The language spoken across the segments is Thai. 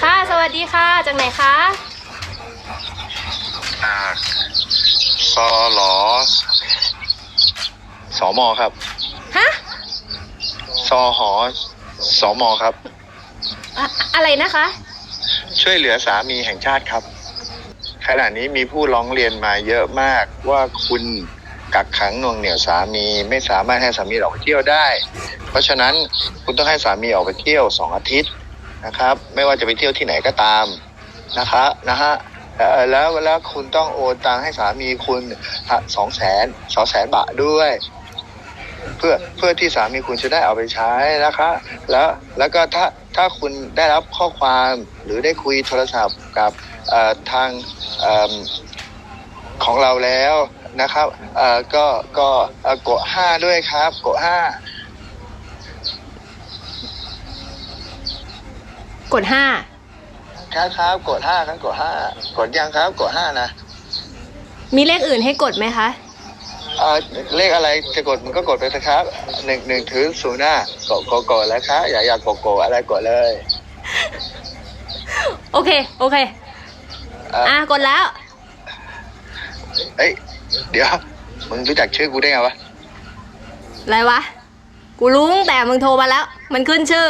ค่ะ สวัสดีค่ะ จากไหนคะอ่าซอหลอสอมอครับ ฮะซอหอสอมอครับ อะอะไรนะคะ ช่วยเหลือสามีแห่งชาติครับ ขณะนี้มีผู้ร้องเรียนมาเยอะมากว่าคุณกักขังหน่วงเหนี่ยวสามีไม่สามารถให้สามีออกไปเที่ยวได้ เพราะฉะนั้นคุณต้องให้สามีออกไปเที่ยวสองอาทิตย์ นะครับ ไม่ว่าจะไปเที่ยวที่ไหนก็ตามนะคะนะฮะแล้วแล้วคุณต้องโอนตังให้สามีคุณสองแสนสองแสนบาทด้วย เพื่อเพื่อที่สามีคุณจะได้เอาไปใช้นะคะ แล้วแล้วก็ถ้าถ้าคุณได้รับข้อความหรือได้คุยโทรศัพท์กับทางอของเราแล้วนะครับก็ก็กดห้าด้วยครับ กดห้า กดห้าครับครับกดห้าครับกดห้ากดยังครับกดห้านะมีเลขอื่นให้กดไหมคะเอ่อเลขอะไรจะกดมันก็กดไปเถอะครับหนึ่งหนึ่งถึงศูนย์หน้ากดกดกดแล้วครับอย่าอยากกดกดอะไรกดเลยโอเคโอเค เอ่ออะกดแล้ว เอ้ยเดี๋ยวมึงรู้จักชื่อกูได้ไงวะอะไรวะ กูรู้ตั้งแต่มึงโทรมาแล้ว มันขึ้นชื่อ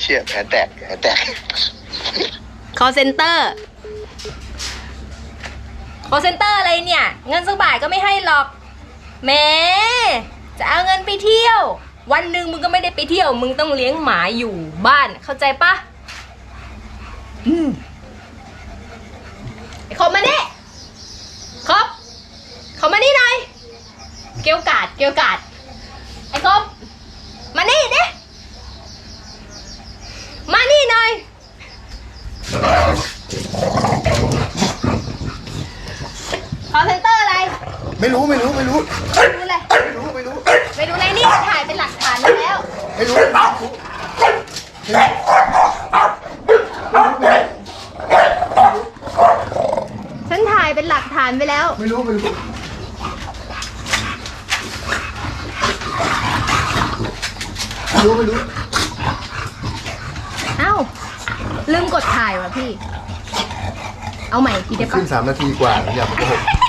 เชี่ยแผลแตกแผลแตก call center call center อะไรเนี่ย เงินสักบาทก็ไม่ให้หรอกแหม่จะเอาเงินไปเที่ยว วันหนึ่งมึงก็ไม่ได้ไปเที่ยว มึงต้องเลี้ยงหมาอยู่บ้านเข้าใจปะอืมไอ้คบมาเนี่ยคบเขามานี่หน่อย เกลียวกาดเกลียวกาดไอ้คบมานี่ดิมานี่หน่อย คอเซ็นเตอร์อะไร ไม่รู้ไม่รู้ไม่รู้ ไม่รู้เลยไม่รู้ไม่รู้ไม่รู้เลยนี่ถ่ายเป็นหลักฐานไว้แล้ว ไม่รู้ไม่รู้ฉันถ่ายเป็นหลักฐานไปแล้ว ไม่รู้ไม่รู้ไม่รู้ไม่รู้เอ้าลืมกดถ่ายว่ะพี่ เอาใหม่อีกทีได้ปะ ขึ้นสามนาทีกว่าอย่าโกหก